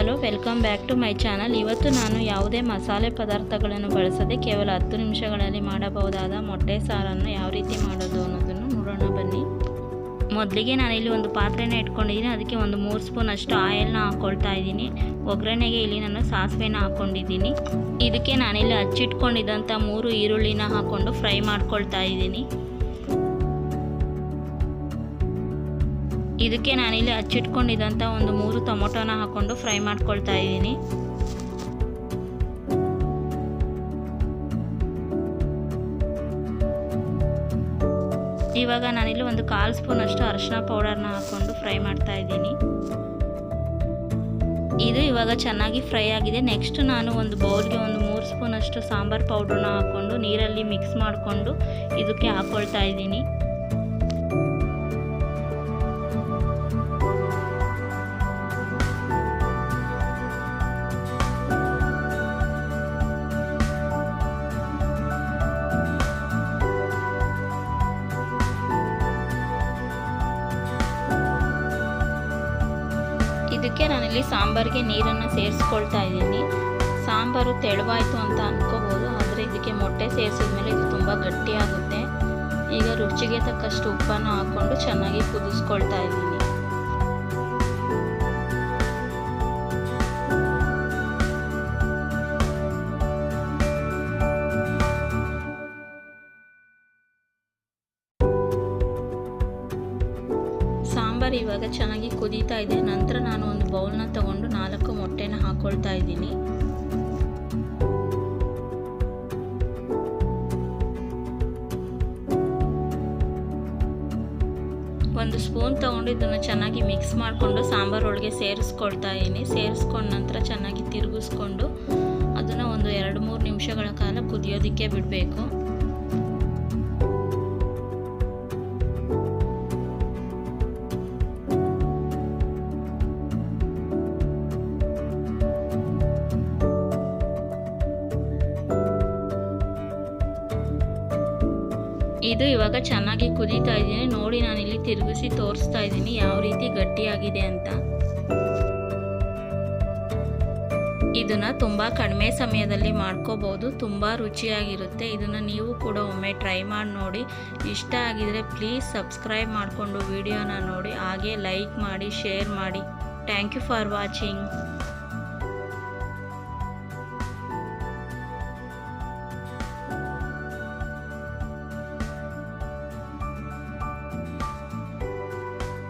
Hello welcome back to my channel ಇವತ್ತು ನಾನು ಯಾವುದೇ ಮಸಾಲೆ ಪದಾರ್ಥಗಳನ್ನು ಬಳಸದೆ ಕೇವಲ ಹತ್ತು ನಿಮಿಷಗಳಲ್ಲಿ ಮಾಡಬಹುದಾದ ಮೊಟ್ಟೆ ಸಾರನ್ನು ಯಾವ ರೀತಿ ಮಾಡೋದು ಅನ್ನೋದನ್ನು ನೋಡೋಣ, ಬನ್ನಿ. ಮೊದಲಿಗೆ ನಾನಿಲ್ಲಿ ಒಂದು ಪಾತ್ರೆನ ಇಟ್ಕೊಂಡಿದ್ದೀನಿ. ಅದಕ್ಕೆ ಒಂದು ಮೂರು ಸ್ಪೂನ್ ಅಷ್ಟು ಆಯಿಲ್ನ ಹಾಕ್ಕೊಳ್ತಾ ಇದ್ದೀನಿ. ಒಗ್ಗರಣೆಗೆ ಇಲ್ಲಿ ನಾನು ಸಾಸಿವೆನ ಹಾಕ್ಕೊಂಡಿದ್ದೀನಿ ಇದಕ್ಕೆ ನಾನಿಲ್ಲಿ ಹಚ್ಚಿಟ್ಕೊಂಡಿದ್ದಂಥ ಮೂರು ಈರುಳ್ಳಿನ ಹಾಕ್ಕೊಂಡು ಫ್ರೈ ಮಾಡ್ಕೊಳ್ತಾ ಇದ್ದೀನಿ. ಇದಕ್ಕೆ ನಾನಿಲ್ಲಿ ಹಚ್ಚಿಟ್ಕೊಂಡಿದ್ದಂಥ ಒಂದು ಮೂರು ಟೊಮೊಟೊನ ಹಾಕ್ಕೊಂಡು ಫ್ರೈ ಮಾಡ್ಕೊಳ್ತಾ ಇದ್ದೀನಿ. ಇವಾಗ ನಾನಿಲ್ಲಿ ಒಂದು ಕಾಲು ಸ್ಪೂನ್ ಅಷ್ಟು ಅರಿಶಿನ ಪೌಡರ್ನ ಹಾಕ್ಕೊಂಡು ಫ್ರೈ ಮಾಡ್ತಾ ಇದ್ದೀನಿ. ಇದು ಇವಾಗ ಚೆನ್ನಾಗಿ ಫ್ರೈ ಆಗಿದೆ. ನೆಕ್ಸ್ಟ್ ನಾನು ಒಂದು ಬೌಲ್ಗೆ ಒಂದು ಮೂರು ಸ್ಪೂನ್ ಅಷ್ಟು ಸಾಂಬಾರ್ ಪೌಡ್ರನ್ನ ಹಾಕ್ಕೊಂಡು ನೀರಲ್ಲಿ ಮಿಕ್ಸ್ ಮಾಡಿಕೊಂಡು ಇದಕ್ಕೆ ಹಾಕ್ಕೊಳ್ತಾ ಇದ್ದೀನಿ. ಇದಕ್ಕೆ ನಾನಿಲ್ಲಿ ಸಾಂಬಾರಿಗೆ ನೀರನ್ನು ಸೇರಿಸ್ಕೊಳ್ತಾ ಇದ್ದೀನಿ. ಸಾಂಬಾರು ತೆಳುವಾಯಿತು ಅಂತ ಅಂದ್ಕೋಬೋದು ಆದರೆ ಇದಕ್ಕೆ ಮೊಟ್ಟೆ ಸೇರಿಸಿದ ಮೇಲೆ ಇದು ತುಂಬ ಗಟ್ಟಿಯಾಗುತ್ತೆ. ಈಗ ರುಚಿಗೆ ತಕ್ಕಷ್ಟು ಉಪ್ಪನ್ನು ಹಾಕ್ಕೊಂಡು ಚೆನ್ನಾಗಿ ಕುದಿಸ್ಕೊಳ್ತಾ ಇದ್ದೀನಿ. ಸಾಂಬಾರು ಇವಾಗ ಚೆನ್ನಾಗಿ ಕುದೀತಾ ಇದೆ. ನಂತರ ನಾನು ಒಂದು ಬೌಲ್ನ ತಗೊಂಡು ನಾಲ್ಕು ಮೊಟ್ಟೆನ ಹಾಕೊಳ್ತಾ ಇದ್ದೀನಿ. ಒಂದು ಸ್ಪೂನ್ ತಗೊಂಡು ಇದನ್ನು ಚೆನ್ನಾಗಿ ಮಿಕ್ಸ್ ಮಾಡಿಕೊಂಡು ಸಾಂಬಾರೊಳಗೆ ಸೇರಿಸ್ಕೊಳ್ತಾ ಇದ್ದೀನಿ. ಸೇರಿಸ್ಕೊಂಡ ನಂತರ ಚೆನ್ನಾಗಿ ತಿರುಗಿಸ್ಕೊಂಡು ಅದನ್ನು ಒಂದು ಎರಡು ಮೂರು ನಿಮಿಷಗಳ ಕಾಲ ಕುದಿಯೋದಕ್ಕೆ ಬಿಡಬೇಕು. ಇದು ಇವಾಗ ಚೆನ್ನಾಗಿ ಕುದೀತಾ ಇದ್ದೀನಿ. ನೋಡಿ ನಾನು ಇಲ್ಲಿ ತಿರುಗಿಸಿ ತೋರಿಸ್ತಾ ಇದ್ದೀನಿ ಯಾವ ರೀತಿ ಗಟ್ಟಿಯಾಗಿದೆ ಅಂತ. ಇದನ್ನ ತುಂಬ ಕಡಿಮೆ ಸಮಯದಲ್ಲಿ ಮಾಡ್ಕೋಬಹುದು ತುಂಬ ರುಚಿಯಾಗಿರುತ್ತೆ. ಇದನ್ನು ನೀವು ಕೂಡ ಒಮ್ಮೆ ಟ್ರೈ ಮಾಡಿ ನೋಡಿ. ಇಷ್ಟ ಆಗಿದರೆ ಪ್ಲೀಸ್ ಸಬ್ಸ್ಕ್ರೈಬ್ ಮಾಡಿಕೊಂಡು ವಿಡಿಯೋನ ನೋಡಿ. ಹಾಗೆ ಲೈಕ್ ಮಾಡಿ, ಶೇರ್ ಮಾಡಿ. Thank you for watching.